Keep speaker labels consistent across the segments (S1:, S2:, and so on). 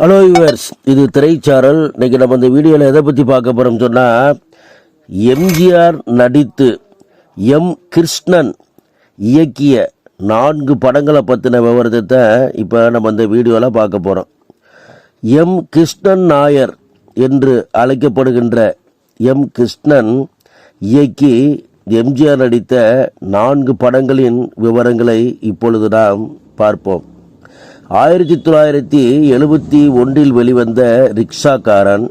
S1: Hello yours இது திரைச்சாரல். இன்னைக்கு நம்ம இந்த வீடியோவில் எதை பற்றி பார்க்க போகிறோம் சொன்னால் எம்ஜிஆர் நடித்து எம் கிருஷ்ணன் இயக்கிய நான்கு படங்களை பற்றின விவரத்தை இப்போ நம்ம இந்த வீடியோவில் பார்க்க போகிறோம் எம் கிருஷ்ணன் நாயர் என்று அழைக்கப்படுகின்ற எம் கிருஷ்ணன் இயக்கி எம்ஜிஆர் நடித்த நான்கு படங்களின் விவரங்களை இப்பொழுது நாம் பார்ப்போம். ஆயிரத்தி தொள்ளாயிரத்தி எழுபத்தி ஒன்றில் வெளிவந்த ரிக்ஷாக்காரன்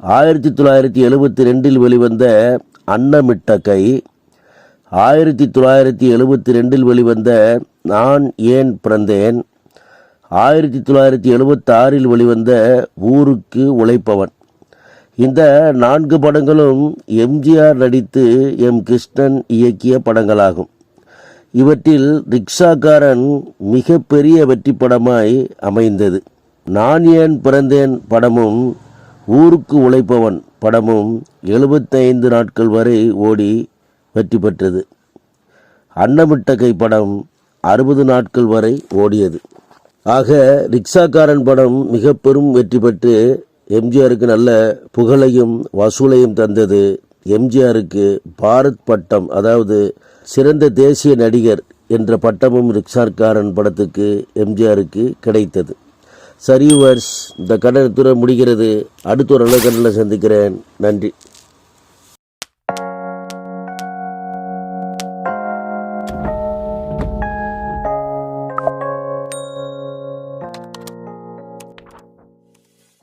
S1: ஆயிரத்தி தொள்ளாயிரத்தி எழுபத்தி ரெண்டில் வெளிவந்த அன்னமிட்டகை ஆயிரத்தி தொள்ளாயிரத்தி எழுபத்தி ரெண்டில் வெளிவந்த நான் ஏன் பிறந்தேன் ஆயிரத்தி தொள்ளாயிரத்தி எழுபத்தாறில் வெளிவந்த ஊருக்கு உழைப்பவன். இந்த நான்கு படங்களும் எம்ஜிஆர் நடித்து எம் கிருஷ்ணன் இயக்கிய படங்களாகும். இவற்றில் ரிக்ஷாக்காரன் மிகப்பெரிய வெற்றி படமாய் அமைந்தது. நான் ஏன் பிறந்தேன் படமும் ஊருக்கு உழைப்பவன் படமும் எழுபத்தைந்து நாட்கள் வரை ஓடி வெற்றி பெற்றது. அன்னமிட்டகை படம் அறுபது நாட்கள் வரை ஓடியது. ஆக ரிக்ஷாக்காரன் படம் மிக பெரும் வெற்றி பெற்று எம்ஜிஆருக்கு நல்ல புகழையும் வசூலையும் தந்தது எம்ஜிஆருக்கு பாரத் பட்டம் அதாவது சிறந்த தேசிய நடிகர் என்ற பட்டமும் ரிக்ஷார்காரன் படத்துக்கு எம்ஜிஆருக்கு கிடைத்தது. சரி வர்ஸ் இந்த கடற்துறை முடிகிறது. அடுத்த ஒரு நல்ல கடலில் சந்திக்கிறேன். நன்றி.